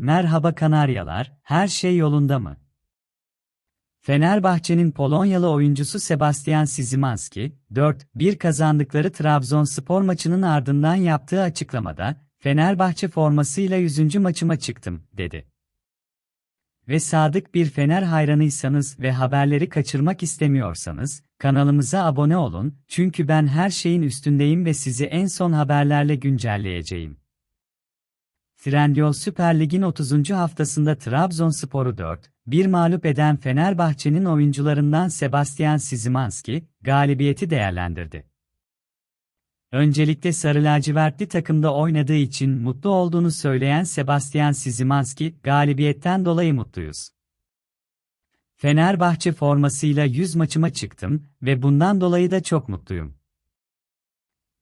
Merhaba Kanaryalar, her şey yolunda mı? Fenerbahçe'nin Polonyalı oyuncusu Sebastian Szymanski, 4-1 kazandıkları Trabzonspor maçının ardından yaptığı açıklamada, Fenerbahçe formasıyla 100. maçıma çıktım, dedi. Ve sadık bir Fener hayranıysanız ve haberleri kaçırmak istemiyorsanız, kanalımıza abone olun, çünkü ben her şeyin üstündeyim ve sizi en son haberlerle güncelleyeceğim. Trendyol Süper Lig'in 30. haftasında Trabzonspor'u 4-1 mağlup eden Fenerbahçe'nin oyuncularından Sebastian Szymanski, galibiyeti değerlendirdi. Öncelikle sarı lacivertli takımda oynadığı için mutlu olduğunu söyleyen Sebastian Szymanski, galibiyetten dolayı mutluyuz. Fenerbahçe formasıyla 100 maçıma çıktım ve bundan dolayı da çok mutluyum.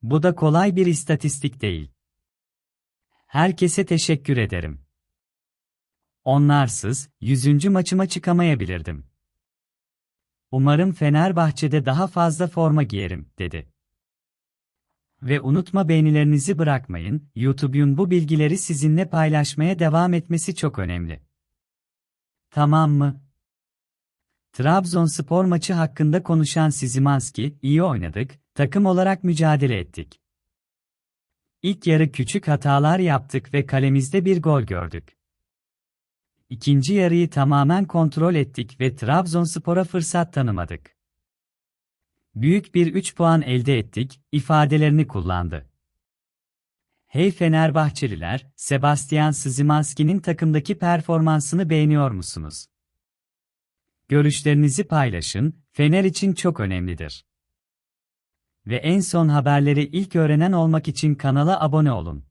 Bu da kolay bir istatistik değil. Herkese teşekkür ederim. Onlarsız, 100. maçıma çıkamayabilirdim. Umarım Fenerbahçe'de daha fazla forma giyerim, dedi. Ve unutma beğenilerinizi bırakmayın, YouTube'un bu bilgileri sizinle paylaşmaya devam etmesi çok önemli. Tamam mı? Trabzonspor maçı hakkında konuşan Szymanski, iyi oynadık, takım olarak mücadele ettik. İlk yarı küçük hatalar yaptık ve kalemizde bir gol gördük. İkinci yarıyı tamamen kontrol ettik ve Trabzonspor'a fırsat tanımadık. Büyük bir 3 puan elde ettik, ifadelerini kullandı. Hey Fenerbahçeliler, Sebastian Szymanski'nin takımdaki performansını beğeniyor musunuz? Görüşlerinizi paylaşın, Fener için çok önemlidir. Ve en son haberleri ilk öğrenen olmak için kanala abone olun.